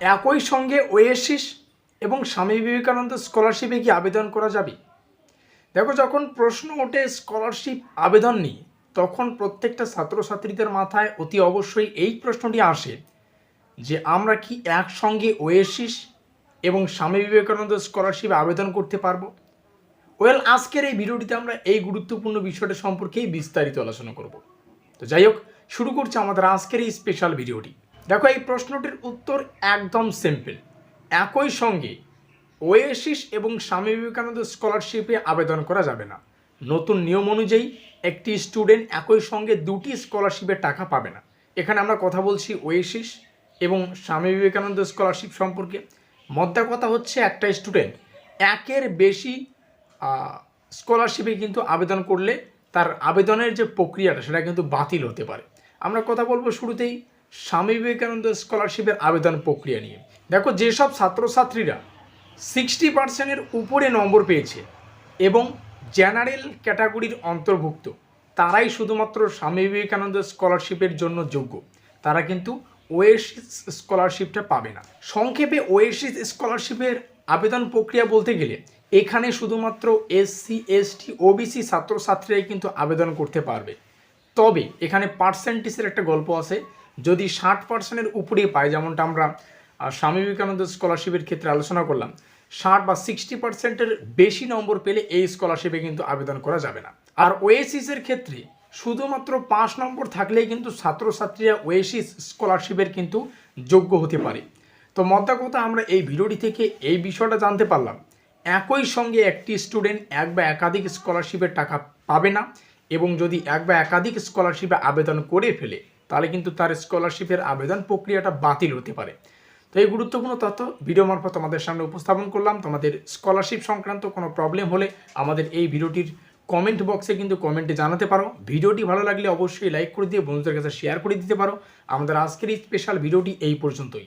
একই সঙ্গে ওয়েসিস এবং স্বামী বিবেকানন্দ স্কলারশিপে কি আবেদন করা যাবে? দেখো, যখন প্রশ্ন ওঠে স্কলারশিপ আবেদন নিয়ে, তখন প্রত্যেকটা ছাত্রছাত্রীদের মাথায় অতি অবশ্যই এই প্রশ্নটি আসে যে, আমরা কি একসঙ্গে ওয়েসিস এবং স্বামী বিবেকানন্দ স্কলারশিপে আবেদন করতে পারব? ওয়েল, আজকের এই ভিডিওটিতে আমরা এই গুরুত্বপূর্ণ বিষয়টা সম্পর্কেই বিস্তারিত আলোচনা করব। তো যাই হোক, শুরু করছি আমাদের আজকের এই স্পেশাল ভিডিওটি। দেখো, এই প্রশ্নটির উত্তর একদম সিম্পল একই সঙ্গে ওয়েসিস এবং স্বামী বিবেকানন্দ স্কলারশিপে আবেদন করা যাবে না। নতুন নিয়ম অনুযায়ী একটি স্টুডেন্ট একই সঙ্গে দুটি স্কলারশিপের টাকা পাবে না। এখানে আমরা কথা বলছি ওয়েসিস এবং স্বামী বিবেকানন্দ স্কলারশিপ সম্পর্কে। মদ্দা কথা হচ্ছে একটা স্টুডেন্ট একের বেশি স্কলারশিপে কিন্তু আবেদন করলে তার আবেদনের যে প্রক্রিয়াটা সেটা কিন্তু বাতিল হতে পারে। আমরা কথা বলব শুরুতেই স্বামী বিবেকানন্দ স্কলারশিপের আবেদন প্রক্রিয়া নিয়ে। দেখো, যেসব ছাত্রছাত্রীরা সিক্সটি পার্সেন্টের উপরে নম্বর পেয়েছে এবং জেনারেল ক্যাটাগরির অন্তর্ভুক্ত, তারাই শুধুমাত্র স্বামী বিবেকানন্দ স্কলারশিপের জন্য যোগ্য। তারা কিন্তু ওয়েসিস স্কলারশিপটা পাবে না। সংক্ষেপে ওয়েসিস স্কলারশিপের আবেদন প্রক্রিয়া বলতে গেলে, এখানে শুধুমাত্র এসসি এসটি ওবিসি ছাত্রছাত্রীরাই কিন্তু আবেদন করতে পারবে। তবে এখানে পার্সেন্টেজের একটা গল্প আছে। যদি ষাট পার্সেন্টের উপরে পায় যেমনটা আমরা স্বামী বিবেকানন্দ স্কলারশিপের ক্ষেত্রে আলোচনা করলাম, ষাট বা সিক্সটি পার্সেন্টের বেশি নম্বর পেলে এই স্কলারশিপে কিন্তু আবেদন করা যাবে না। আর ওয়েসিসের ক্ষেত্রে শুধুমাত্র পাঁচ নম্বর থাকলেই কিন্তু ছাত্রছাত্রীরা ওয়েসিস স্কলারশিপের কিন্তু যোগ্য হতে পারে। তো মদ্দা কথা, আমরা এই ভিডিওটি থেকে এই বিষয়টা জানতে পারলাম, একই সঙ্গে একটি স্টুডেন্ট এক বা একাধিক স্কলারশিপের টাকা পাবে না এবং যদি এক বা একাধিক স্কলারশিপে আবেদন করে ফেলে তাহলে কিন্তু তার স্কলারশিপের আবেদন প্রক্রিয়াটা বাতিল হতে পারে। তো এই গুরুত্বপূর্ণ তথ্য ভিডিও মারফত আমাদের সামনে উপস্থাপন করলাম। তোমাদের স্কলারশিপ সংক্রান্ত কোনো প্রবলেম হলে আমাদের এই ভিডিওটির কমেন্ট বক্সে কিন্তু কমেন্টে জানাতে পারো। ভিডিওটি ভালো লাগলে অবশ্যই লাইক করে দিয়ে বন্ধুদের কাছে শেয়ার করে দিতে পারো। আমাদের আজকের এই স্পেশাল ভিডিওটি এই পর্যন্তই।